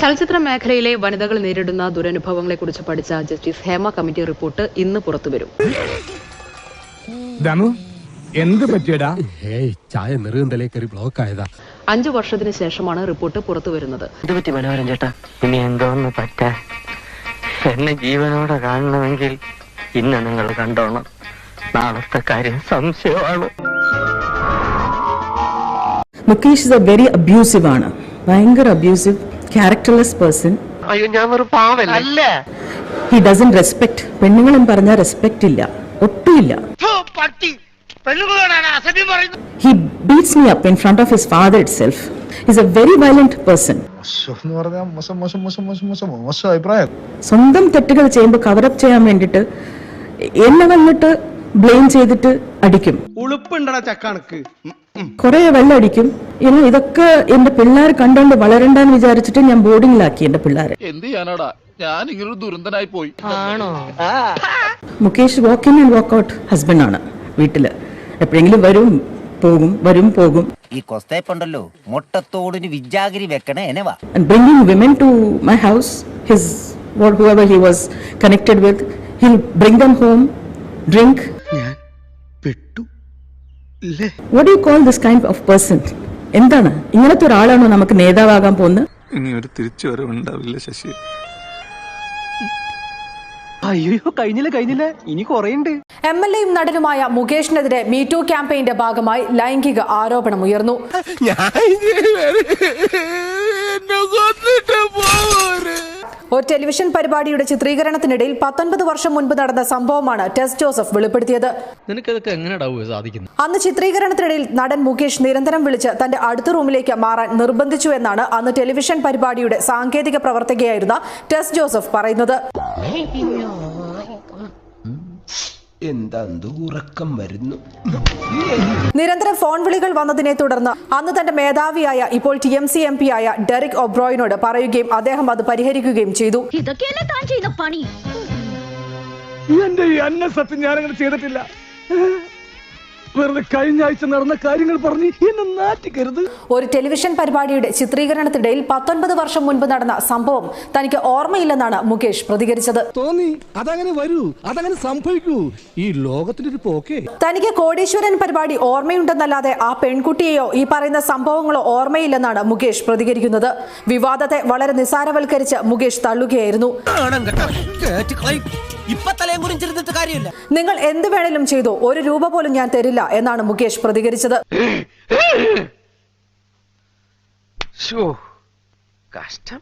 ചലച്ചിത്ര മേഖലയിലെ വനിതകൾ നേരിടുന്ന ദുരനുഭവങ്ങളെക്കുറിച്ച് പഠിച്ച ജസ്റ്റിസ് ഹേമ കമ്മിറ്റി റിപ്പോർട്ട് ഇന്ന് പുറത്തുവരും. എന്ത് പറ്റിയടാ? ഏയ് ചായ നെറുകന്തലേ കയറി ബ്ലോക്ക് ആയതാ അഞ്ചു വർഷത്തിന് ശേഷമാണ് റിപ്പോർട്ട് പുറത്തു വരുന്നത് പറ്റി മനോഹരൻ ചേട്ടാ? ഇനി എന്തോന്ന് പറ്റാ? എന്നെ ജീവനോടെ കാണണമെങ്കിൽ ഇന്ന് നിങ്ങൾ കണ്ടോണം. നാളത്തെ കാര്യം സംശയമാണ്. Mukesh is a very abusive ആണ്. ഭയങ്കര അബ്യൂസീവ് ക്യാരക്ടർലെസ് പേഴ്സൺ അയ്യോ ഞാൻ ഒരു പാവല്ല? ഹി ഡസൻ റെസ്പെക്ട് പെണ്ണുങ്ങളും പറഞ്ഞ റെസ്പെക്ട് ഇല്ല. ഒട്ടുമില്ല. He beats me up in front of his father itself is a very violent person സ്വന്തം തെറ്റുകൾ ചെയ്യുമ്പോൾ കവറപ്പ് ചെയ്യാൻ വേണ്ടിട്ട് എന്നെ വന്നിട്ട് ബ്ലെയിം ചെയ്തിട്ട് അടിക്കും. ഉളുപ്പുണ്ടടാ ചക്കണക്ക്. കുറെ വെള്ളം അടിക്കും ഇനി ഇതൊക്കെ എന്റെ പിള്ളേർ കണ്ടോണ്ട് വളരണ്ടെന്ന് വിചാരിച്ചിട്ട് ഞാൻ ബോർഡിങ്ങിലാക്കി എന്റെ പിള്ളേരെ. എന്ത് ചെയ്യാനാടാ? ഞാൻ ഇങ്ങനൊരു ദുരന്തനായി പോയി. Mukesh walk in and walk out husband ആണ് വീട്ടിൽ. എപ്പോഴെങ്കിലും വരും പോകും വരും പോകും. ഈ കൊസ്തേപ്പുണ്ടല്ലോ. മുട്ടത്തോടിന് വിജാഗിരി വെക്കണേ എനവാ and women to my house his what what he was connected with with he'll dumb home drink ഞാൻ പെട്ടു. What you call this kind of person person? എന്താണ്? ഇങ്ങനത്തെ ഒരാളാണോ നമുക്ക് നേതാവാകാൻ പോകുന്നത്? ഇനി ഒരു തിരിച്ചു വരവുണ്ടാവില്ല ശശി. അയ്യോ കഴിഞ്ഞില്ല കഴിഞ്ഞില്ല? ഇനി കൊറേണ്ട് എം എൽ എയും നടനുമായ മുകേഷിനെതിരെ മീറ്റു ക്യാമ്പയിന്റെ ഭാഗമായി ലൈംഗിക ആരോപണം ഉയർന്നു ഒരു ടെലിവിഷൻ പരിപാടിയുടെ ചിത്രീകരണത്തിനിടയിൽ പത്തൊൻപത് വർഷം മുൻപ് നടന്ന സംഭവമാണ് ടെസ് ജോസഫ് വെളിപ്പെടുത്തിയത്. അന്ന് ചിത്രീകരണത്തിനിടയിൽ നടൻ മുകേഷ് നിരന്തരം വിളിച്ച് തന്റെ അടുത്ത റൂമിലേക്ക് മാറാൻ നിർബന്ധിച്ചു എന്നാണ് അന്ന് ടെലിവിഷൻ പരിപാടിയുടെ സാങ്കേതിക പ്രവർത്തകയായിരുന്ന ടെസ് ജോസഫ് പറയുന്നത്. ഉറക്കം വരുന്നു. നിരന്തരം ഫോൺ വിളികൾ വന്നതിനെ തുടർന്ന് അന്ന് തന്റെ മേധാവിയായ ഇപ്പോൾ T M C M P ആയ ഡെറിക് ഒബ്രോയിനോട് പറയുകയും അദ്ദേഹം അത് പരിഹരിക്കുകയും ചെയ്തു. ഇതൊക്കെയല്ലേ താൻ ചെയ്ത പണി? എന്റെ ഈ അന്ന സത്യം ഞാനങ്ങനെ ചെയ്തിട്ടില്ല. വെറുതെ കഴിഞ്ഞ ആഴ്ച നടന്ന കാര്യങ്ങൾ പറഞ്ഞ് എന്നെ നാറ്റിക്കരുത്. ഒരു ടെലിവിഷൻ പരിപാടിയുടെ ചിത്രീകരണത്തിനിടയിൽ പത്തൊൻപത് വർഷം മുൻപ് നടന്ന സംഭവം തനിക്ക് ഓർമ്മയില്ലെന്നാണ് മുകേഷ് പ്രതികരിച്ചത്. തോന്നി അതങ്ങനെ വരൂ അതങ്ങനെ സംഭവിക്കൂ. ഈ ലോകത്തിന്റെ ഒരു പോക്കേ. തനിക്ക് കോടീശ്വരൻ പരിപാടി ഓർമ്മയുണ്ടെന്നല്ലാതെ ആ പെൺകുട്ടിയെയോ ഈ പറയുന്ന സംഭവങ്ങളോ ഓർമ്മയില്ലെന്നാണ് മുകേഷ് പ്രതികരിക്കുന്നത്. വിവാദത്തെ വളരെ നിസ്സാരവൽക്കരിച്ച് മുകേഷ് തള്ളുകയായിരുന്നു. ഇപ്പൊ തലയും കുറിച്ചിരുന്നിട്ട് കാര്യമില്ല. നിങ്ങൾ എന്ത് വേണേലും ചെയ്തു ഒരു രൂപ പോലും ഞാൻ തരില്ല എന്നാണ് മുകേഷ് പ്രതികരിച്ചത്. കഷ്ടം.